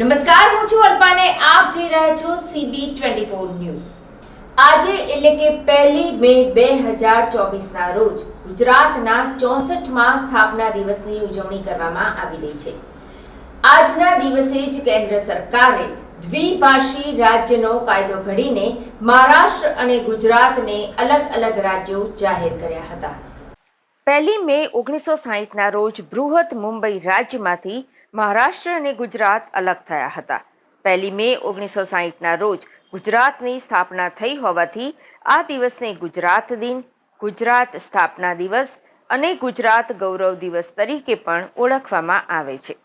નમસ્કાર, હું છું અલ્પાને. આપ જોઈ રહ્યા છો સીબી ટ્વેન્ટી ફોર ન્યૂઝ. આજે એટલે કે પહેલી મે બે હજાર ચોવીસના રોજ ગુજરાતના ચોસઠમાં સ્થાપના દિવસની ઉજવણી કરવામાં આવી રહી છે. આજના દિવસે જ કેન્દ્ર સરકારે દ્વિભાષી રાજ્યનો કાયદો ઘડીને મહારાષ્ટ્ર અને ગુજરાતને અલગ અલગ રાજ્યો જાહેર કર્યા હતા. પહેલી મે ઓગણીસો સાહીઠના રોજ બૃહદ મુંબઈ રાજ્યમાંથી મહારાષ્ટ્ર અને ગુજરાત અલગ થયા હતા. પહેલી મે ઓગણીસો સાહીઠના રોજ ગુજરાતની સ્થાપના થઈ હોવાથી આ દિવસને ગુજરાત દિન, ગુજરાત સ્થાપના દિવસ અને ગુજરાત ગૌરવ દિવસ તરીકે પણ ઓળખવામાં આવે છે.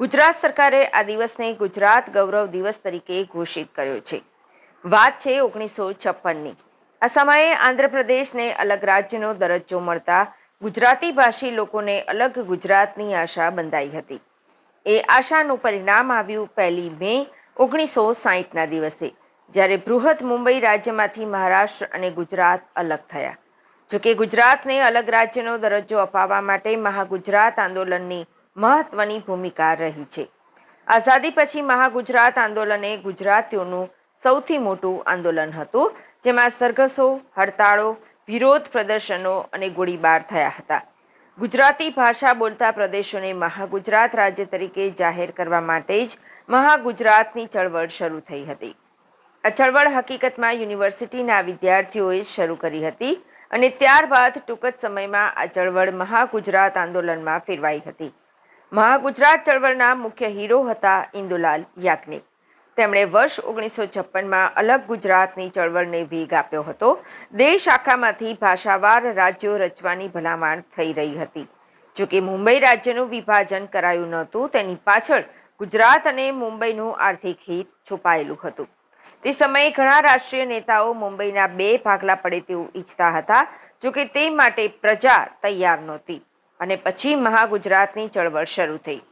ગુજરાત સરકારે આ દિવસને ગુજરાત ગૌરવ દિવસ તરીકે ઘોષિત કર્યો છે. વાત છે ઓગણીસો છપ્પનની. આ સમયે આંધ્રપ્રદેશને અલગ રાજ્યનો દરજ્જો મળતા ગુજરાતી ભાષી લોકોને અલગ ગુજરાતની આશા બંધાઈ હતી. એ આશાનું પરિણામ આવ્યું પહેલી મે ઓગણીસો સાહીઠના દિવસે, જ્યારે બૃહદ મુંબઈ રાજ્યમાંથી મહારાષ્ટ્ર અને ગુજરાત અલગ થયા. જોકે ગુજરાતને અલગ રાજ્યનો દરજ્જો અપાવવા માટે મહાગુજરાત આંદોલનની મહત્વની ભૂમિકા રહી છે. આઝાદી પછી મહાગુજરાત આંદોલન એ ગુજરાતીઓનું સૌથી મોટું આંદોલન હતું, જેમાં સરઘસો, હડતાળો વિરોધ પ્રદર્શનો અને ગોળીબાર થયા હતા. ગુજરાતી ભાષા બોલતા પ્રદેશોને મહાગુજરાત રાજ્ય તરીકે જાહેર કરવા માટે જ મહાગુજરાતની ચળવળ શરૂ થઈ હતી. આ ચળવળ હકીકતમાં યુનિવર્સિટીના વિદ્યાર્થીઓએ શરૂ કરી હતી અને ત્યારબાદ ટૂંક જ સમયમાં આ ચળવળ મહાગુજરાત આંદોલનમાં ફેરવાઈ હતી. મહાગુજરાત ચળવળના મુખ્ય હીરો હતા ઇન્દુલાલ યાજ્ઞિક. તેમણે વર્ષ ઓગણીસો છપ્પનમાં અલગ ગુજરાતની ચળવળને વેગ આપ્યો હતો. દેશ આખામાંથી ભાષાવાર રાજ્યો રચવાની ભલામણ થઈ રહી હતી. જોકે મુંબઈ રાજ્યનું વિભાજન કરાયું નહોતું, તેની પાછળ ગુજરાત અને મુંબઈનું આર્થિક હિત છુપાયેલું હતું. તે સમયે ઘણા રાષ્ટ્રીય નેતાઓ મુંબઈના બે ભાગલા પડે તેવું ઈચ્છતા હતા, જોકે તે માટે પ્રજા તૈયાર નહોતી અને પછી મહાગુજરાતની ચળવળ શરૂ થઈ.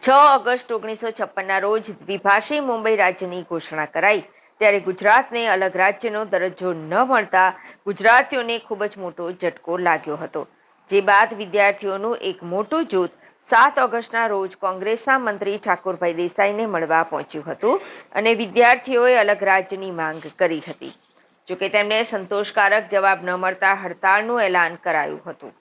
છ ઓગસ્ટ ઓગણીસો છપ્પનના રોજ દ્વિભાષી મુંબઈ રાજ્યની ઘોષણા કરાઈ. ત્યારે ગુજરાતને અલગ રાજ્યનો દરજ્જો ન મળતા ગુજરાતીઓને ખૂબ જ મોટો ઝટકો લાગ્યો હતો. જે બાદ વિદ્યાર્થીઓનું એક મોટું જૂથ સાત ઓગસ્ટના રોજ કોંગ્રેસના મંત્રી ઠાકોરભાઈ દેસાઈને મળવા પહોંચ્યું હતું અને વિદ્યાર્થીઓએ અલગ રાજ્યની માંગ કરી હતી. જોકે તેમને સંતોષકારક જવાબ ન મળતા હડતાળનું એલાન કરાયું હતું.